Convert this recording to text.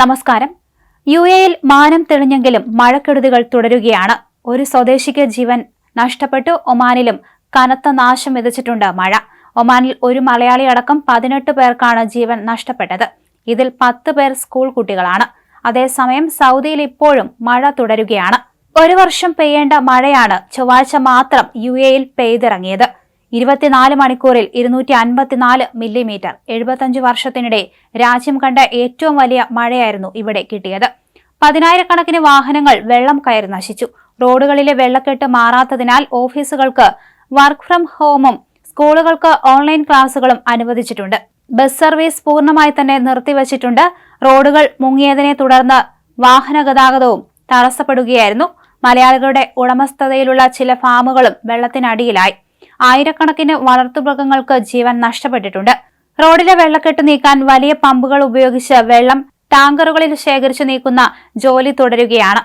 നമസ്കാരം. യു എയിൽ മാനം തെളിഞ്ഞെങ്കിലും മഴക്കെടുതികൾ തുടരുകയാണ്. ഒരു സ്വദേശിക്ക് ജീവൻ നഷ്ടപ്പെട്ടു. ഒമാനിലും കനത്ത നാശം വിതച്ചിട്ടുണ്ട് മഴ. ഒമാനിൽ ഒരു മലയാളി അടക്കം പതിനെട്ട് പേർക്കാണ് ജീവൻ നഷ്ടപ്പെട്ടത്. ഇതിൽ പത്ത് പേർ സ്കൂൾ കുട്ടികളാണ്. അതേസമയം സൗദിയിൽ ഇപ്പോഴും മഴ തുടരുകയാണ്. ഒരു വർഷം പെയ്യേണ്ട മഴയാണ് ചൊവ്വാഴ്ച മാത്രം യു എയിൽ പെയ്തിറങ്ങിയത്. ഇരുപത്തിനാല് മണിക്കൂറിൽ ഇരുന്നൂറ്റി അൻപത്തിനാല് മില്ലിമീറ്റർ. എഴുപത്തഞ്ച് വർഷത്തിനിടെ രാജ്യം കണ്ട ഏറ്റവും വലിയ മഴയായിരുന്നു ഇവിടെ കിട്ടിയത്. പതിനായിരക്കണക്കിന് വാഹനങ്ങൾ വെള്ളം കയറി നശിച്ചു. റോഡുകളിലെ വെള്ളക്കെട്ട് മാറാത്തതിനാൽ ഓഫീസുകൾക്ക് വർക്ക് ഫ്രം ഹോമും സ്കൂളുകൾക്ക് ഓൺലൈൻ ക്ലാസുകളും അനുവദിച്ചിട്ടുണ്ട്. ബസ് സർവീസ് പൂർണമായി തന്നെ നിർത്തിവച്ചിട്ടുണ്ട്. റോഡുകൾ മുങ്ങിയതിനെ തുടർന്ന് വാഹന ഗതാഗതവും തടസ്സപ്പെടുകയായിരുന്നു. മലയാളികളുടെ ഉടമസ്ഥതയിലുള്ള ചില ഫാമുകളും വെള്ളത്തിനടിയിലായി. ആയിരക്കണക്കിന് വളർത്തുമൃഗങ്ങൾക്ക് ജീവൻ നഷ്ടപ്പെട്ടിട്ടുണ്ട്. റോഡിലെ വെള്ളക്കെട്ട് നീക്കാൻ വലിയ പമ്പുകൾ ഉപയോഗിച്ച് വെള്ളം ടാങ്കറുകളിൽ ശേഖരിച്ചു നീക്കുന്ന ജോലി തുടരുകയാണ്.